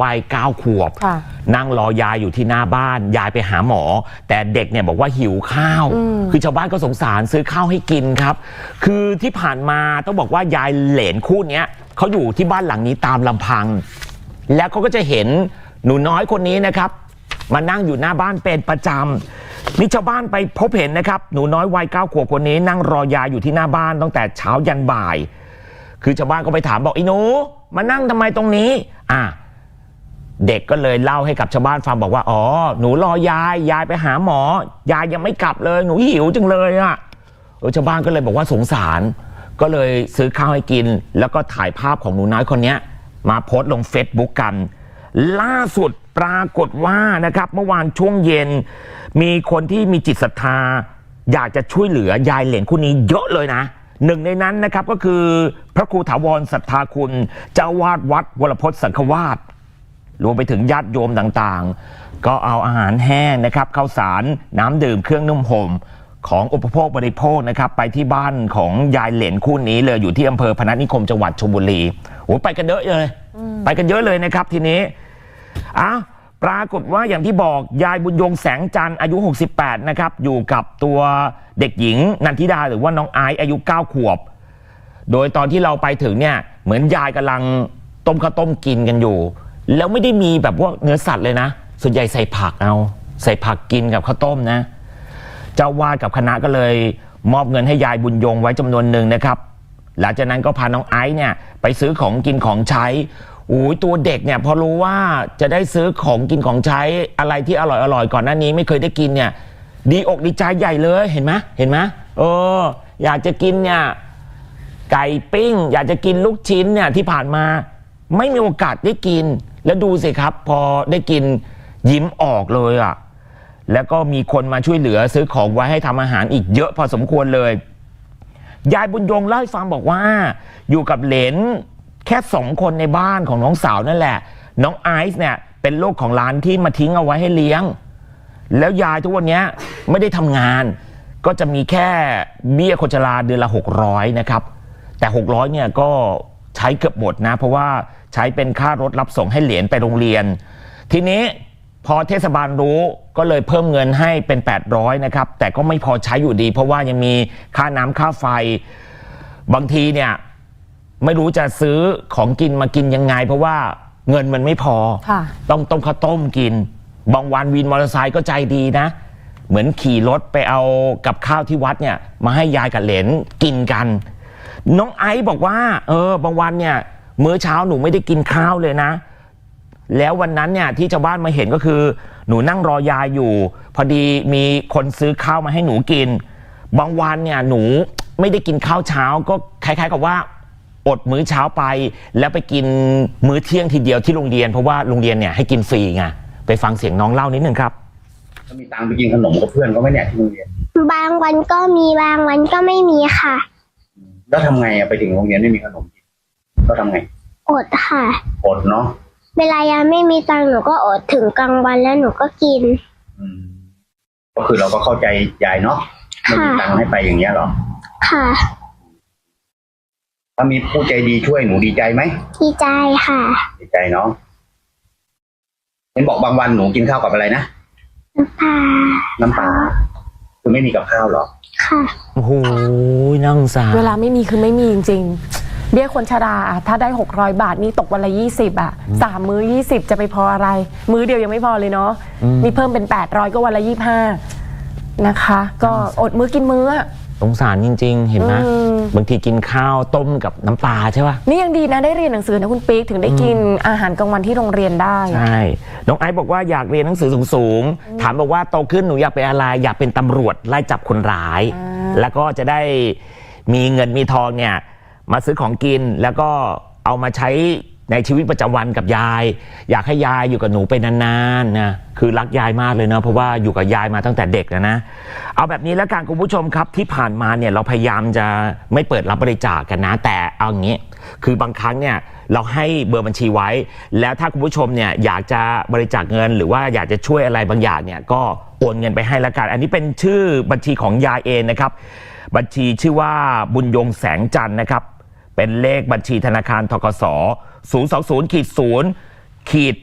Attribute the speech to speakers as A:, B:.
A: วัยเก้าขวบ
B: ค่ะ
A: นั่งรอยายอยู่ที่หน้าบ้าน ยายไปหาหมอ แต่เด็กเนี่ยบอกว่าหิวข้าว
B: อืม
A: คือชาวบ้านก็สงสารซื้อข้าวให้กินครับ คือที่ผ่านมาต้องบอกว่ายายเหลนคู่เนี้ยเขาอยู่ที่บ้านหลังนี้ตามลำพัง แล้วเขาก็จะเห็นหนูน้อยคนนี้นะครับมานั่งอยู่หน้าบ้านเป็นประจำนี่ชาวบ้านไปพบเห็นนะครับ หนูน้อยวัยเก้าขวบคนนี้ นั่งรอยายอยู่ที่หน้าบ้านตั้งแต่เช้ายันบ่าย คือชาวบ้านก็ไปถามบอกไอ้หนูมานั่งทำไมตรงนี้ อะ เด็กก็เลยเล่าให้กับชาวบ้านฟังบอกว่า อ๋อ หนูรอยาย ยายไปหาหมอ ยายยังไม่กลับเลย หนูหิวจังเลยอะเออชาวบ้านก็เลยบอกว่าสงสาร ก็เลยซื้อข้าวให้กิน แล้วก็ถ่ายภาพของหนูน้อยคนนี้มาโพสต์ลงเฟซบุ๊กกัน ล่าสุดปรากฏว่านะครับเมื่อวานช่วงเย็น มีคนที่มีจิตศรัทธา อยากจะช่วยเหลือยายเหลนคู่นี้เยอะเลยนะหนึ่งในนั้นนะครับก็คือพระครูถาวรศรัทธาคุณเจ้าวาดวัดวรพจน์สังฆวาส รวมไปถึงญาติโยมต่างๆ ก็เอาอาหารแห้งนะครับข้าวสารน้ำดื่มเครื่องนุ่มห่มของอุปโภคบริโภคนะครับไปที่บ้านของยายเหลนคู่นี้เลยอยู่ที่อำเภอพนัสนิคมจังหวัดชลบุรีโอ้ไปกันเยอะเลย ไปกันเยอะเลยนะครับทีนี้อ้าวปรากฏว่าอย่างที่บอกยายบุญยงแสงจันทร์อายุ 68 นะครับ อยู่กับตัวเด็กหญิงนันทิดาหรือว่าน้องไอซ์อายุ 9 ขวบ โดยตอนที่เราไปถึงเนี่ยเหมือนยายกำลังต้มข้าวต้มกินกันอยู่ แล้วไม่ได้มีแบบว่าเนื้อสัตว์เลยนะ ส่วนใหญ่ใส่ผักเอา ใส่ผักกินกับข้าวต้มนะ เจ้าวาดกับคณะก็เลยมอบเงินให้ยายบุญยงไว้จำนวนหนึ่งนะครับ หลังจากนั้นก็พาน้องไอซ์เนี่ยไปซื้อของกินของใช้โอ้ยตัวเด็กเนี่ยพอรู้ว่าจะได้ซื้อของกินของใช้อะไรที่อร่อยอร่อยก่อนหน้านี้ไม่เคยได้กินเนี่ย ดีอกดีใจใหญ่เลยเห็นไหมเห็นไหมเออ อยากจะกินเนี่ยไก่ปิ้ง อยากจะกินลูกชิ้นเนี่ยที่ผ่านมา ไม่มีโอกาสได้กิน แล้วดูสิครับ พอได้กินยิ้มออกเลยอะ่ะ แล้วก็มีคนมาช่วยเหลือซื้อของไว้ให้ทำอาหารอีกเยอะพอสมควรเลย ยายบุญยงเล่าให้ฟังบอกว่า อยู่กับเหลนแค่สองคนในบ้านของน้องสาวนั่นแหละ น้องไอซ์เนี่ยเป็นลูกของร้านที่มาทิ้งเอาไว้ให้เลี้ยง แล้วยายทุกวันนี้ไม่ได้ทำงาน ก็จะมีแค่เบี้ยคนชราเดือนละ 600 นะครับ แต่ 600เนี่ยก็ใช้เกือบหมดนะ เพราะว่า ใช้เป็นค่ารถรับส่งให้เหรียญไปโรงเรียน ทีนี้พอเทศบาลรู้ก็เลยเพิ่มเงินให้เป็น 800นะครับแต่ก็ไม่พอใช้อยู่ดี เพราะว่ายังมีค่าน้ำค่าไฟ บางทีเนี่ยไม่รู้จะซื้อของกินมากินยังไง เพราะว่าเงินมันไม่พอ
B: ค่ะ
A: ต้องต้มข้าวต้มกิน บางวันวินมอเตอร์ไซค์ก็ใจดีนะ เหมือนขี่รถไปเอากับข้าวที่วัดเนี่ย มาให้ยายกับเหลนกินกัน น้องไอซ์บอกว่า เออบางวันเนี่ย มื้อเช้าหนูไม่ได้กินข้าวเลยนะ แล้ววันนั้นเนี่ยที่ชาวบ้านมาเห็นก็คือ หนูนั่งรอยายอยู่ พอดีมีคนซื้อข้าวมาให้หนูกิน บางวันเนี่ยหนูไม่ได้กินข้าวเช้าก็คล้ายๆกับว่าอดมื้อเช้าไป แล้วไปกินมื้อเที่ยงทีเดียวที่โรงเรียน เพราะว่าโรงเรียนเนี่ยให้กินฟรีไงไปฟังเสียงน้องเล่านิดนึงครับ
C: ก็มีตังค์ไปกินขนมกับเพื่อนก็ไม่เนี่ยที่โรงเรียน
D: บางวันก็มีบางวันก็ไม่มีค่ะ
C: แล้วทำไงอะไปถึงโรงเรียนไม่มีขนมกิน ก็ทำไง
D: อดค่ะ
C: อดเนาะ
D: เวลายังไม่มีตังค์หนูก็อดถึงกลางวันแล้วหนูก็กิน
C: อืม ก็คือเราก็เข้าใจยายเนาะ ไม่มีตังค์ให้ไปอย่างเงี้ยหรอ
D: ค่ะ
C: ถ้ามีผู้ใจดีช่วยหนูดีใจไหม
D: ดีใจค่ะ
C: ดีใจเนาะ เห็นบอกบางวันหนูกินข้าวกับอะไรนะ
D: น้ำปลา
C: น้ำปลา คือไม่มีกับข้าวหรอ
D: ค่ะ
A: โอ้โหนั่งสาร
B: เวลาไม่มีคือไม่มีจริง ๆ เบี้ยคนชราอะถ้าได้ 600 บาทนี่ตกวันละ20อะสามมื้อ 20 จะไปพออะไร มื้อเดียวยังไม่พอเลยเนาะนี่เพิ่มเป็น 800 ก็วันละ 25 นะคะ ก็อดมื้อกินมื้ออะ
A: สงสารจริง ๆ เห็นไหม
B: อืม
A: บางทีกินข้าวต้มกับน้ำปลาใช่ป่ะ
B: นี่ยังดีนะได้เรียนหนังสือนะคุณปิ๊กถึงได้กินอาหารกลางวันที่โรงเรียนได้
A: ใช่ น้องไอซ์บอกว่าอยากเรียนหนังสือสูงๆ ถามบอกว่าโตขึ้นหนูอยากเป็นอะไร อยากเป็นตำรวจไล่จับคนร้าย
B: อ่า
A: แล้วก็จะได้มีเงินมีทองเนี่ย มาซื้อของกินแล้วก็เอามาใช้ในชีวิตประจำวันกับยาย อยากให้ยายอยู่กับหนูไปนานๆนะคือรักยายมากเลยเนาะเพราะว่าอยู่กับยายมาตั้งแต่เด็กนะนะเอาแบบนี้แล้วกันคุณผู้ชมครับที่ผ่านมาเนี่ยเราพยายามจะไม่เปิดรับบริจาคกันนะ แต่เอาอย่างนี้ คือบางครั้งเนี่ยเราให้เบอร์บัญชีไว้ แล้วถ้าคุณผู้ชมเนี่ยอยากจะบริจาคเงิน หรือว่าอยากจะช่วยอะไรบางอย่างเนี่ยก็โอนเงินไปให้ละกันอันนี้เป็นชื่อบัญชีของยายเองนะครับ บัญชีชื่อว่าบุญยงแสงจันทร์นะครับ เป็นเลขบัญชีธนาคารทกศ020ขีด0ขีด